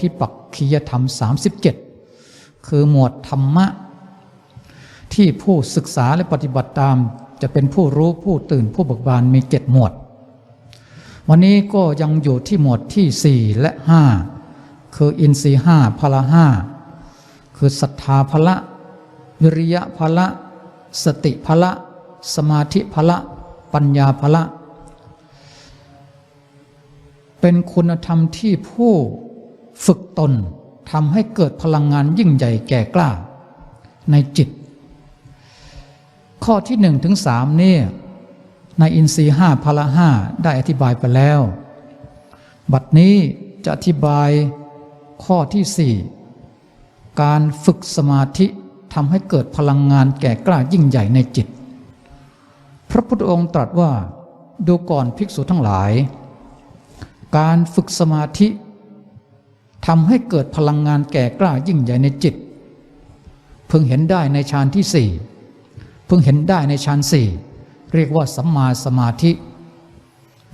ธิปักคียธรรม 37 คือหมวดธรรมะ ที่ผู้ศึกษาและปฏิบัติตาม จะเป็นผู้รู้ผู้ตื่นผู้เบิกบานมีเจ็ดหมวด วันนี้ก็ยังอยู่ที่หมวดที่ 4 และ 5 คืออินทรีห้าพละห้าคือศรัทธาพละ วิริยะพละ สติพละ สมาธิพละ ปัญญาพละเป็นคุณธรรมที่ผู้ ฝึกตนทำให้เกิดพลังงานยิ่งใหญ่แก่กล้า ในจิต ข้อที่หนึ่งถึงสามนี่ในอินทรีย์ห้าพละห้าได้อธิบายไปแล้ว บัดนี้จะอธิบายข้อที่สี่การฝึกสมาธิทำให้เกิดพลังงานแก่กล้ายิ่งใหญ่ในจิต พระพุทธองค์ตรัสว่า ดูก่อนภิกษุทั้งหลาย การฝึกสมาธิ ทำให้เกิดพลังงานแก่กล้ายิ่งใหญ่ในจิต เพิ่งเห็นได้ในฌานที่สี่เพิ่งเห็นได้ในฌานสี่เรียกว่าสัมมาสมาธิ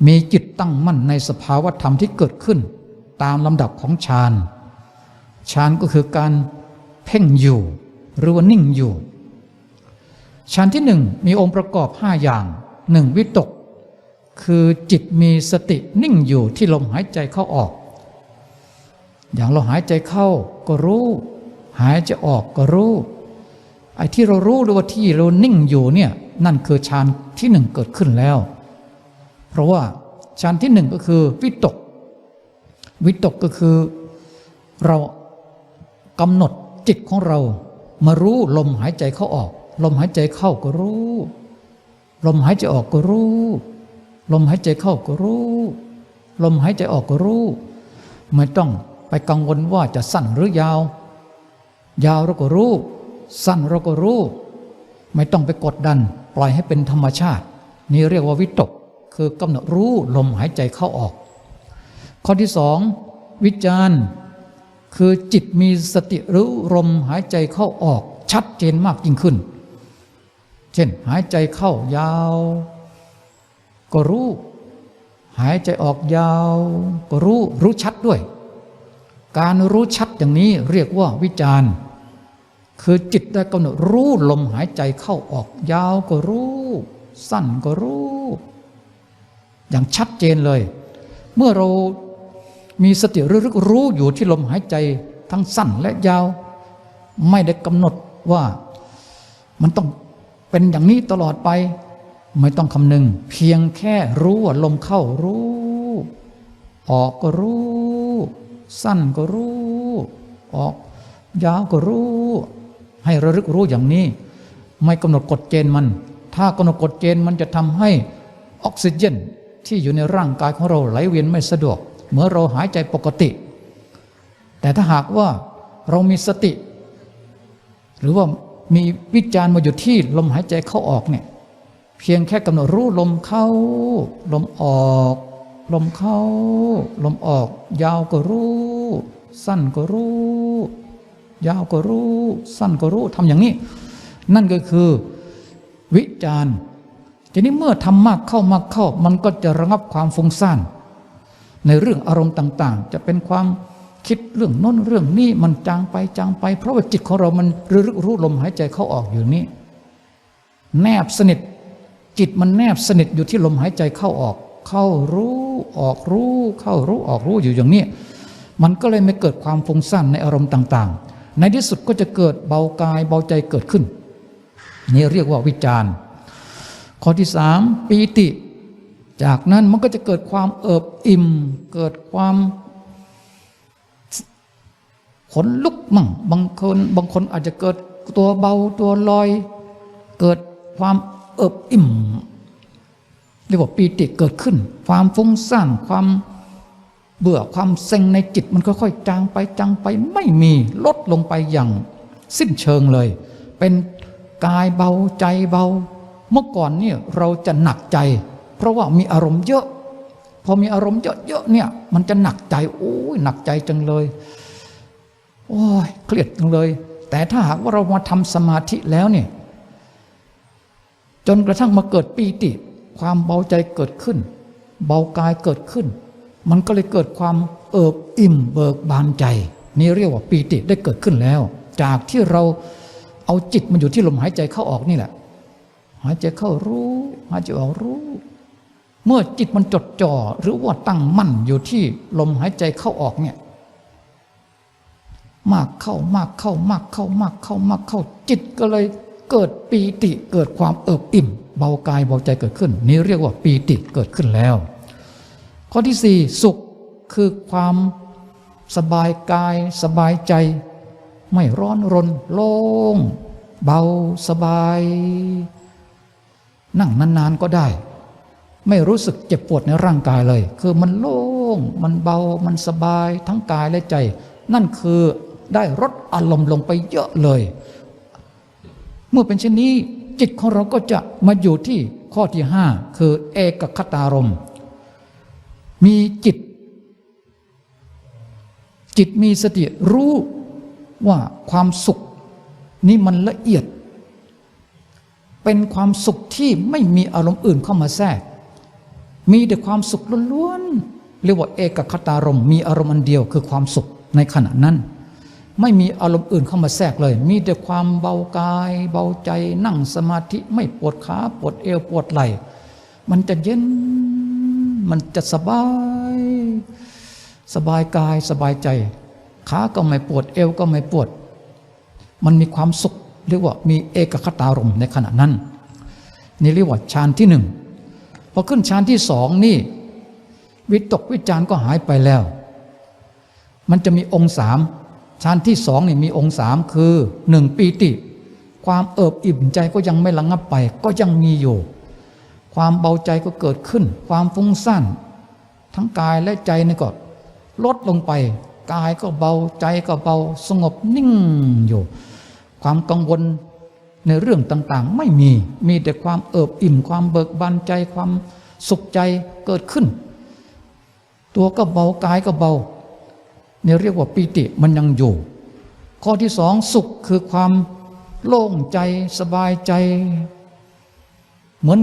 มีจิตตั้งมั่นในสภาวธรรมที่เกิดขึ้น ตามลำดับของฌานฌานก็คือการเพ่งอยู่ หรือว่านิ่งอยู่ฌานที่หนึ่งมีองค์ประกอบห้าอย่างหนึ่งวิตก คือจิตมีสตินิ่งอยู่ที่ลมหายใจเข้าออก อย่างเราหายใจเข้าก็รู้ หายใจออกก็รู้ ไอ้ที่เรารู้หรือว่าที่เรานิ่งอยู่เนี่ยนั่นคือฌานที่หนึ่งเกิดขึ้นแล้ว เพราะว่าฌานที่หนึ่งก็คือวิตก วิตกก็คือเรากำหนดจิตของเรา มารู้ลมหายใจเข้าออก ลมหายใจเข้าก็รู้ ลมหายใจออกก็รู้ ลมหายใจเข้าก็รู้ ลมหายใจออกก็รู้ ไม่ต้อง กังวลว่าจะสั้นหรือยาว ยาวเราก็รู้ สั้นเราก็รู้ ไม่ต้องไปกดดัน ปล่อยให้เป็นธรรมชาติ นี่เรียกว่าวิตก คือกำหนดรู้ลมหายใจเข้าออก ข้อที่สองวิจารณ์คือจิตมีสติรู้ลมหายใจเข้าออก ชัดเจนมากยิ่งขึ้น เช่น หายใจเข้ายาว ก็รู้ หายใจออกยาว ก็รู้รู้ชัดด้วย การรู้ชัดอย่างนี้เรียกว่าวิจารณ์ คือจิตได้กำหนดรู้ลมหายใจเข้าออกยาวก็รู้ สั้นก็รู้ อย่างชัดเจนเลย เมื่อเรามีสติระลึกรู้อยู่ที่ลมหายใจทั้งสั้นและยาว ไม่ได้กำหนดว่ามันต้องเป็นอย่างนี้ตลอดไป ไม่ต้องคำนึง เพียงแค่รู้ว่าลมเข้ารู้ ออกก็รู้ สั้นก็รู้ ออกยาวก็รู้ ให้ระลึกรู้อย่างนี้ ไม่กำหนดกฎเกณฑ์มัน ถ้ากำหนดกฎเกณฑ์มันจะทำให้ออกซิเจนที่อยู่ในร่างกายของเราไหลเวียนไม่สะดวกเมื่อเราหายใจปกติ แต่ถ้าหากว่าเรามีสติ หรือว่ามีวิจารณ์มาอยู่ที่ลมหายใจเข้าออกเนี่ยเพียงแค่กำหนดรู้ลมเข้า ลมออก ลมเข้า ลมออก ยาวก็รู้ สั้นก็รู้ ยาวก็รู้ สั้นก็รู้ทำอย่างนี้ นั่นก็คือวิจารณ์ทีนี้เมื่อทำมากเข้ามากเข้า มันก็จะระงับความฟุ้งซ่านในเรื่องอารมณ์ต่าง ๆ จะเป็นความคิดเรื่องโน้นเรื่องนี้มันจางไปจางไป เพราะว่าจิตของเรามันระลึกรู้ลมหายใจเข้าออกอยู่นี้ แนบสนิท จิตมันแนบสนิทอยู่ที่ลมหายใจเข้าออก เข้ารู้ออกรู้ เข้ารู้ออกรู้อยู่อย่างนี้ มันก็เลยไม่เกิดความฟุ้งซ่านในอารมณ์ต่าง ๆ ในที่สุดก็จะเกิดเบากายเบาใจเกิดขึ้น นี่เรียกว่าวิจารณ์ ข้อที่สามปีติ จากนั้นมันก็จะเกิดความเอิบอิ่ม เกิดความขนลุกมั่งบางคนบางคนอาจจะเกิดตัวเบาตัวลอย เกิดความเอิบอิ่ม เรียกว่าปีติเกิดขึ้น ความฟุ้งซ่านความเบื่อความเซ็งในจิตมันค่อยๆจางไปจางไปไม่มีลดลงไปอย่างสิ้นเชิงเลย เป็นกายเบาใจเบา เมื่อก่อนเนี่ยเราจะหนักใจ เพราะว่ามีอารมณ์เยอะ พอมีอารมณ์เยอะๆเนี่ย มันจะหนักใจโอ้ยหนักใจจังเลยโอ้ยเครียดจังเลย แต่ถ้าหากว่าเรามาทำสมาธิแล้วเนี่ยจนกระทั่งมาเกิดปีติ ความเบาใจเกิดขึ้น เบากายเกิดขึ้น มันก็เลยเกิดความเอิบอิ่มเบิกบานใจ นี่เรียกว่าปีติได้เกิดขึ้นแล้ว จากที่เราเอาจิตมันอยู่ที่ลมหายใจเข้าออกนี่แหละ หายใจเข้ารู้ หายใจออกรู้ เมื่อจิตมันจดจ่อหรือว่าตั้งมั่นอยู่ที่ลมหายใจเข้าออกเนี่ยมากเข้ามากเข้ามากเข้ามากเข้ามากเข้าจิตก็เลยเกิดปีติเกิดความเอิบอิ่ม เบากายเบาใจเกิดขึ้น นี่เรียกว่าปีติเกิดขึ้นแล้ว ข้อที่สี่สุขคือความสบายกายสบายใจ ไม่ร้อนรนโล่งเบาสบาย นั่งนานๆก็ได้ ไม่รู้สึกเจ็บปวดในร่างกายเลย คือมันโล่งมันเบามันสบายทั้งกายและใจ นั่นคือได้ลดอารมณ์ลงไปเยอะเลย เมื่อเป็นเช่นนี้ จิตของเราก็จะมาอยู่ที่ข้อที่ห้าคือเอกคตารม มีจิต จิตมีสติรู้ว่าความสุขนี้มันละเอียด เป็นความสุขที่ไม่มีอารมณ์อื่นเข้ามาแทรก มีแต่ความสุขล้วนๆเรียกว่าเอกคตารมมีอารมณ์อันเดียวคือความสุขในขณะนั้น ไม่มีอารมณ์อื่นเข้ามาแทรกเลย มีแต่ความเบากาย เบาใจนั่งสมาธิไม่ปวดขาปวดเอวปวดไหล่ มันจะเย็น มันจะสบาย สบายกายสบายใจ ขาก็ไม่ปวดเอวก็ไม่ปวด มันมีความสุขเรียกว่ามีเอกคตารมในขณะนั้น นี่เรียกว่าฌานที่หนึ่งพอขึ้นฌานที่สองนี่ วิตกวิจารณ์ก็หายไปแล้ว มันจะมีองค์สาม ฌานที่สองนี่มีองค์สามคือหนึ่งปีติ ความเอิบอิ่มใจก็ยังไม่ระงับไปก็ยังมีอยู่ ความเบาใจก็เกิดขึ้น ความฟุ้งซ่านทั้งกายและใจนี่ก็ลดลงไป กายก็เบาใจก็เบาสงบนิ่งอยู่ ความกังวลในเรื่องต่างๆ ไม่มีมีแต่ความเอิบอิ่ม ความเบิกบานใจความสุขใจเกิดขึ้น ตัวก็เบากายก็เบา นี่เรียกว่าปีติมันยังอยู่ ข้อที่สองสุขคือความโล่งใจสบายใจ เหมือน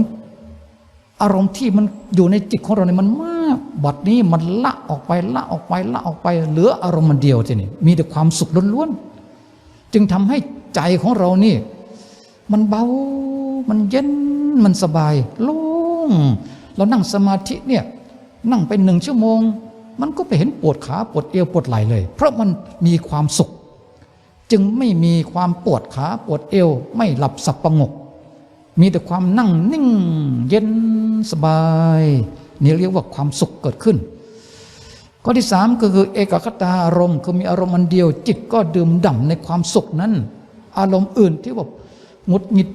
อารมณ์ที่มันอยู่ในจิตของเราเนี่ยมันมากบัดนี้มันละออกไปละออกไปละออกไป เหลืออารมณ์มันเดียวทีนี่มีแต่ความสุขล้วนๆจึงทำให้ใจของเรานี่ มันเบามันเย็นมันสบายโล่งเรานั่งสมาธิเนี่ยนั่งไปหนึ่งชั่วโมง มันก็ไปเห็นปวดขาปวดเอวปวดไหล่เลย เพราะมันมีความสุข จึงไม่มีความปวดขาปวดเอว ไม่หลับสับประงก มีแต่ความนั่งนิ่ง เย็นสบาย นี่เรียกว่าความสุขเกิดขึ้น ข้อที่สามก็คือเอกคตาอารมณ์คือมีอารมณ์อันเดียว จิตก็ดื่มด่ำในความสุขนั้น อารมณ์อื่นที่ว่าหงุดหงิด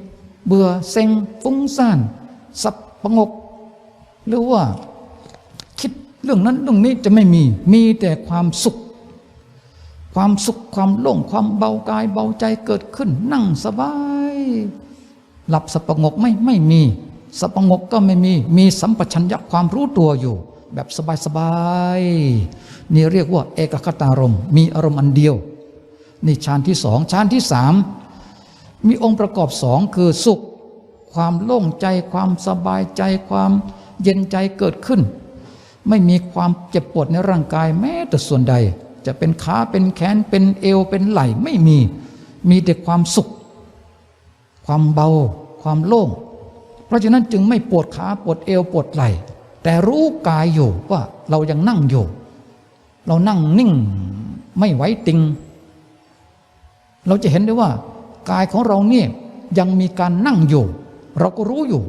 เบื่อเซ็งฟุ้งซ่าน สับประงก หรือว่า เรื่องนั้นเรื่องนี้จะไม่มีมีแต่ความสุข ความสุขความโล่งความเบากายเบาใจเกิดขึ้น นั่งสบาย หลับสับปงกไม่ไม่มีสับปงกก็ไม่มี มีสัมปชัญญะความรู้ตัวอยู่ แบบสบายๆนี่เรียกว่า เอกคตารมณ์มีอารมณ์อันเดียว นี่ฌานที่สองฌานที่สามมีองค์ประกอบสองคือสุข ความโล่งใจ ความสบายใจ ความเย็นใจเกิดขึ้น ไม่มีความเจ็บปวดในร่างกายแม้แต่ส่วนใด จะเป็นขาเป็นแขนเป็นเอวเป็นไหล่ไม่มี มีแต่ความสุข ความเบา ความโล่ง เพราะฉะนั้นจึงไม่ปวดขาปวดเอวปวดไหล่ แต่รู้กายอยู่ว่าเรายังนั่งอยู่ เรานั่งนิ่งไม่ไหวติง เราจะเห็นได้ว่ากายของเราเนี่ยยังมีการนั่งอยู่ เราก็รู้อยู่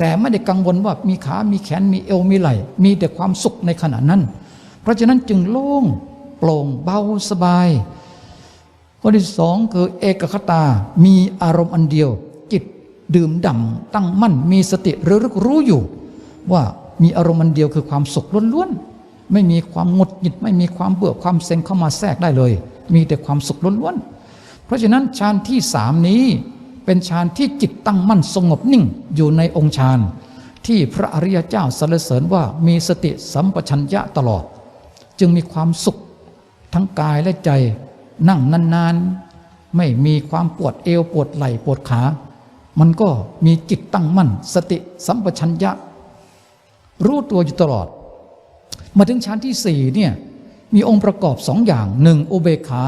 แต่ไม่ได้กังวลว่ามีขา มีแขน มีเอว มีไหล่ มีแต่ความสุขในขณะนั้น เพราะฉะนั้นจึงโล่งโปร่งเบาสบาย ข้อที่สองคือเอกคตา มีอารมณ์อันเดียว จิตดื่มด่ำตั้งมั่น มีสติระลึกรู้อยู่ ว่ามีอารมณ์อันเดียวคือความสุขล้วนๆ ไม่มีความหงุดหงิด ไม่มีความเบื่อความเซ็งเข้ามาแทรกได้เลย มีแต่ความสุขล้วนๆ เพราะฉะนั้นฌานที่สามนี้ เป็นฌานที่จิตตั้งมั่นสงบนิ่งอยู่ในองค์ฌานที่พระอริยเจ้าสรรเสริญว่ามีสติสัมปชัญญะตลอด จึงมีความสุขทั้งกายและใจ นั่งนานๆ ไม่มีความปวดเอวปวดไหล่ปวดขา มันก็มีจิตตั้งมั่น สติสัมปชัญญะ รู้ตัวอยู่ตลอด มาถึงชั้นที่สี่เนี่ยมีองค์ประกอบสองอย่างหนึ่งอุเบกขา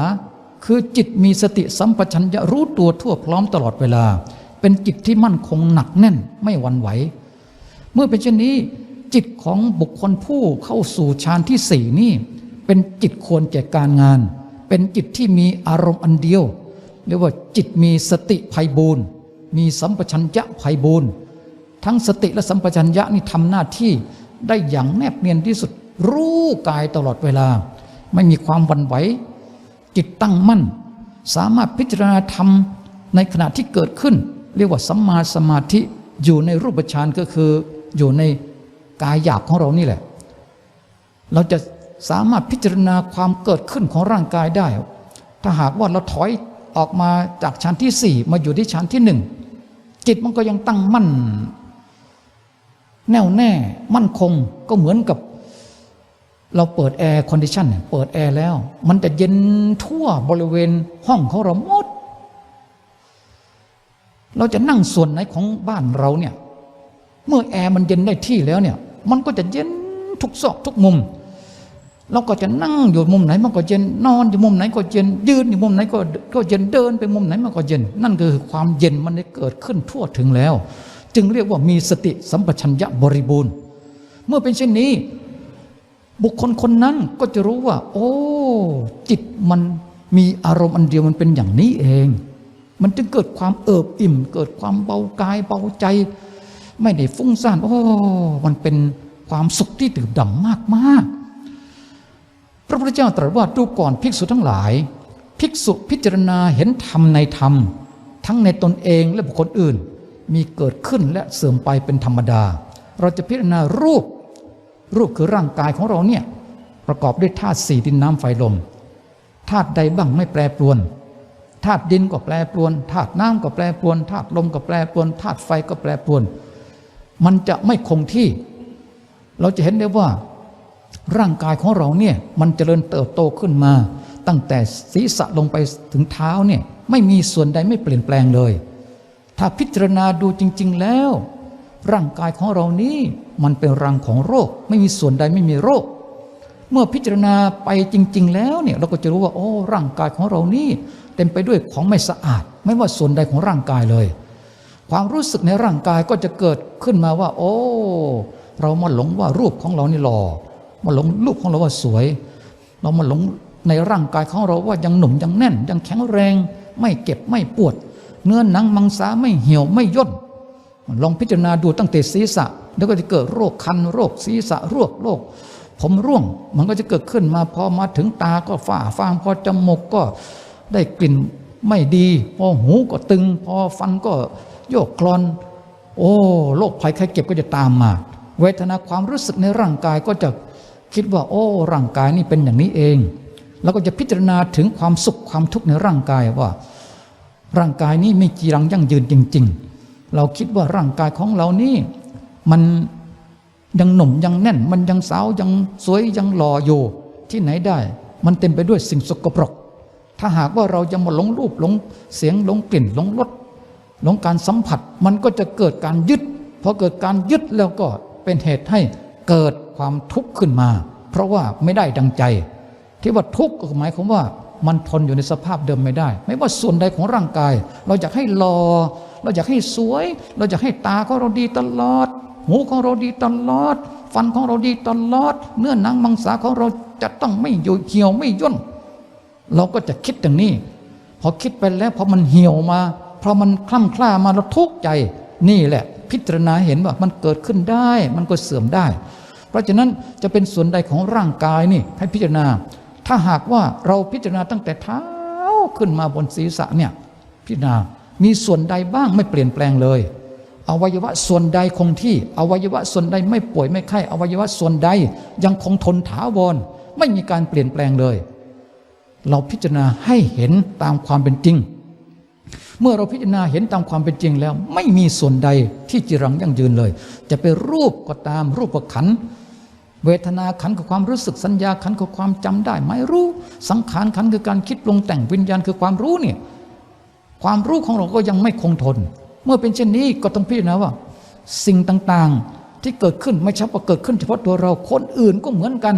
คือจิตมีสติสัมปชัญญะรู้ตัวทั่วพร้อมตลอดเวลา เป็นจิตที่มั่นคงหนักแน่นไม่หวั่นไหว เมื่อเป็นเช่นนี้ จิตของบุคคลผู้เข้าสู่ฌานที่สี่นี่เป็นจิตควรแก่การงาน เป็นจิตที่มีอารมณ์อันเดียวเรียกว่าจิตมีสติภัยบูรณ์มีสัมปชัญญะภัยบูรณ์ทั้งสติและสัมปชัญญะนี่ทำหน้าที่ได้อย่างแนบเนียนที่สุดรู้กายตลอดเวลา ไม่มีความวันไหว จิตตั้งมั่น สามารถพิจารณาธรรมในขณะที่เกิดขึ้น เรียกว่าสัมมาสมาธิอยู่ในรูปฌานก็คืออยู่ในกายหยาบของเรานี่แหละ เราจะสามารถพิจารณาความเกิดขึ้นของร่างกายได้ ถ้าหากว่าเราถอยออกมาจากชั้นที่สี่มาอยู่ที่ชั้นที่หนึ่งจิตมันก็ยังตั้งมั่น แน่วแน่มั่นคงก็เหมือนกับ เราเปิดแอร์คอนดิชันเปิดแอร์แล้ว มันจะเย็นทั่วบริเวณห้องของเราหมด เราจะนั่งส่วนไหนของบ้านเราเนี่ย เมื่อแอร์มันเย็นได้ที่แล้วเนี่ย มันก็จะเย็นทุกซอกทุกมุม เราก็จะนั่งอยู่มุมไหน มันก็เย็นนอนอยู่มุมไหนก็เย็นยืนอยู่มุมไหนก็ก็เย็นเดินไปมุมไหนมันก็เย็น นั่นคือความเย็นมันได้เกิดขึ้นทั่วถึงแล้ว จึงเรียกว่ามีสติสัมปชัญญะบริบูรณ์ เมื่อเป็นเช่นนี้ บุคคลคนนั้นก็จะรู้ว่า โอ้ จิตมันมีอารมณ์อันเดียวมันเป็นอย่างนี้เอง มันจึงเกิดความเอิบอิ่ม เกิดความเบากายเบาใจ ไม่ได้ฟุ้งซ่านโอ้มันเป็นความสุขที่ดื่มด่ำมากมากๆพระพุทธเจ้าตรัสว่าดูก่อนภิกษุทั้งหลาย ภิกษุพิจารณาเห็นธรรมในธรรม ทั้งในตนเองและบุคคลอื่น มีเกิดขึ้นและเสื่อมไปเป็นธรรมดา เราจะพิจารณารูป รูปคือร่างกายของเราเนี่ยประกอบด้วยธาตุสี่ดินน้ำไฟลมธาตุใดบ้างไม่แปรปรวนธาตุดินก็แปรปรวนธาตุน้ำก็แปรปรวนธาตุลมก็แปรปรวนธาตุไฟก็แปรปรวน มันจะไม่คงที่ เราจะเห็นได้ว่า ร่างกายของเราเนี่ยมันเจริญเติบโตขึ้นมา ตั้งแต่ศีรษะลงไปถึงเท้าเนี่ยไม่มีส่วนใดไม่เปลี่ยนแปลงเลย ถ้าพิจารณาดูจริง ๆแล้ว ร่างกายของเรานี้มันเป็นรังของโรค ไม่มีส่วนใดไม่มีโรค เมื่อพิจารณาไปจริง ๆ แล้วเนี่ยเราก็จะรู้ว่าโอ้ร่างกายของเรานี่เต็มไปด้วยของไม่สะอาด ไม่ว่าส่วนใดของร่างกายเลย ความรู้สึกในร่างกายก็จะเกิดขึ้นมาว่า โอ้ เรามาหลงว่ารูปของเรานี่หล่อมาหลงรูปของเราว่าสวย เรามาหลงในร่างกายของเราว่ายังหนุ่มยังแน่น ยังแข็งแรง ไม่เก็บไม่ปวด เนื้อหนังมังสาไม่เหี่ยวไม่ย่นลองพิจารณาดูตั้งแต่ศีรษะ แล้วก็จะเกิดโรคคันโรคศีรษะโรคโรคผมร่วงมันก็จะเกิดขึ้นมาพอมาถึงตาก็ฝ้าฟางพอจมูกก็ได้กลิ่นไม่ดี พอหูก็ตึง พอฟันก็โยกคลอน โอ้โรคภัยไข้เจ็บก็จะตามมา เวทนาความรู้สึกในร่างกายก็จะคิดว่า โอ้ร่างกายนี่เป็นอย่างนี้เอง แล้วก็จะพิจารณาถึงความสุขความทุกข์ในร่างกายว่า ร่างกายนี้ไม่จีรังยั่งยืนจริง ๆ เราคิดว่าร่างกายของเรานี่ มันยังหนุ่มยังแน่น มันยังสาวยังสวยยังหล่ออยู่ ที่ไหนได้ มันเต็มไปด้วยสิ่งสกปรก ถ้าหากว่าเราจะมาหลงรูปหลงเสียงหลงกลิ่นหลงรสหลงการสัมผัสมันก็จะเกิดการยึดพอเกิดการยึดแล้วก็เป็นเหตุให้เกิดความทุกข์ขึ้นมา เพราะว่าไม่ได้ดังใจ ที่ว่าทุกข์หมายความว่ามันทนอยู่ในสภาพเดิมไม่ได้ ไม่ว่าส่วนใดของร่างกาย เราอยากให้รอเราอยากให้สวย เราอยากให้ตาของเราดีตลอด หูของเราดีตลอด ฟันของเราดีตลอด เนื้อหนังมังสาของเราจะต้องไม่หยุดเหี่ยวไม่ย่น เราก็จะคิดอย่างนี้ พอคิดไปแล้วพอมันเหี่ยวมา เพอมันคล่ำคล้ามาเราทุกข์ใจ นี่แหละ พิจารณาเห็นว่ามันเกิดขึ้นได้ มันก็เสื่อมได้ เพราะฉะนั้นจะเป็นส่วนใดของร่างกายนี่ให้พิจารณา ถ้าหากว่าเราพิจารณาตั้งแต่เท้าขึ้นมาบนศีรษะเนี่ยพิจารณา มีส่วนใดบ้างไม่เปลี่ยนแปลงเลย อวัยวะส่วนใดคงที่ อวัยวะส่วนใดไม่ป่วยไม่ไข้ อวัยวะส่วนใดยังคงทนถาวร ไม่มีการเปลี่ยนแปลงเลย เราพิจารณาให้เห็นตามความเป็นจริง เมื่อเราพิจารณาเห็นตามความเป็นจริงแล้ว ไม่มีส่วนใดที่จิรังยั่งยืนเลย จะเป็นรูปก็ตามรูปกับขันเวทนาขันคือความรู้สึกสัญญาขันคือความจำได้ไม่รู้ สังขารขันคือการคิดปรุงแต่งวิญญาณคือความรู้เนี่ยความรู้ของเราก็ยังไม่คงทน เมื่อเป็นเช่นนี้ก็ต้องพิจารณาว่า สิ่งต่างๆที่เกิดขึ้นไม่ใช่ว่าเกิดขึ้นเฉพาะตัวเราคนอื่นก็เหมือนกัน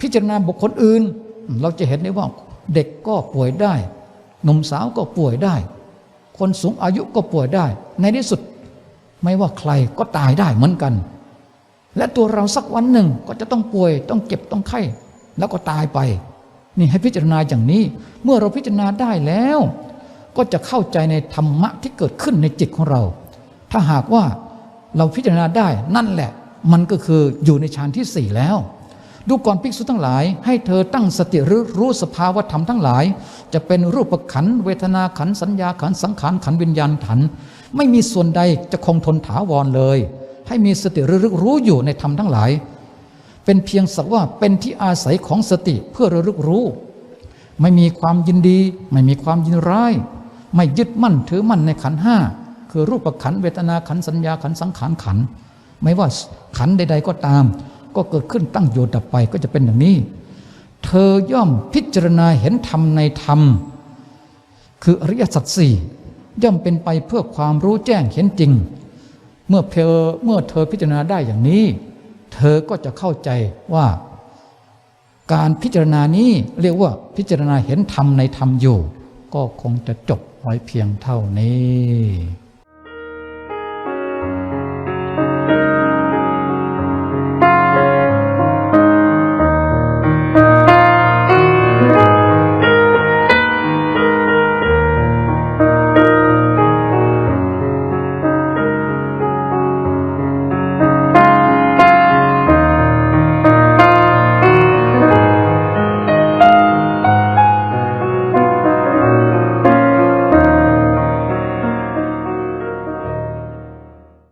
พิจารณาบุคคลอื่น เราจะเห็นได้ว่าเด็กก็ป่วยได้หนุ่มสาวก็ป่วยได้ คนสูงอายุก็ป่วยได้ ในที่สุดไม่ว่าใครก็ตายได้เหมือนกัน และตัวเราสักวันหนึ่งก็จะต้องป่วย ต้องเจ็บต้องไข้ แล้วก็ตายไป นี่ให้พิจารณาอย่างนี้ เมื่อเราพิจารณาได้แล้ว ก็จะเข้าใจในธรรมะที่เกิดขึ้นในจิตของเรา ถ้าหากว่าเราพิจารณาได้นั่นแหละ มันก็คืออยู่ในฌานที่สี่แล้ว ดูก่อนภิกษุทั้งหลาย ให้เธอตั้งสติรือรู้สภาวธรรมทั้งหลาย จะเป็นรูปขันเวทนาขันสัญญาขันสังขารขันวิญญาณขันไม่มีส่วนใดจะคงทนถาวรเลย ให้มีสติระลึกรู้อยู่ในธรรมทั้งหลาย เป็นเพียงสักว่าเป็นที่อาศัยของสติเพื่อระลึกรู้ ไม่มีความยินดี ไม่มีความยินร้าย ไม่ยึดมั่นถือมั่นในขันห้าคือรูปขันเวทนาขันสัญญาขันสังขารขัน ไม่ว่าขันใด ๆ ก็ตาม ก็เกิดขึ้นตั้งอยู่ดับไปก็จะเป็นอย่างนี้ เธอย่อมพิจารณาเห็นธรรมในธรรม คืออริยสัจสี่ย่อมเป็นไปเพื่อความรู้แจ้งเห็นจริง เมื่อเธอเมื่อเธอพิจารณาได้อย่างนี้ เธอก็จะเข้าใจว่า การพิจารณานี้เรียกว่าพิจารณาเห็นธรรมในธรรมอยู่ ก็คงจะจบ ไว้เพียงเท่านี้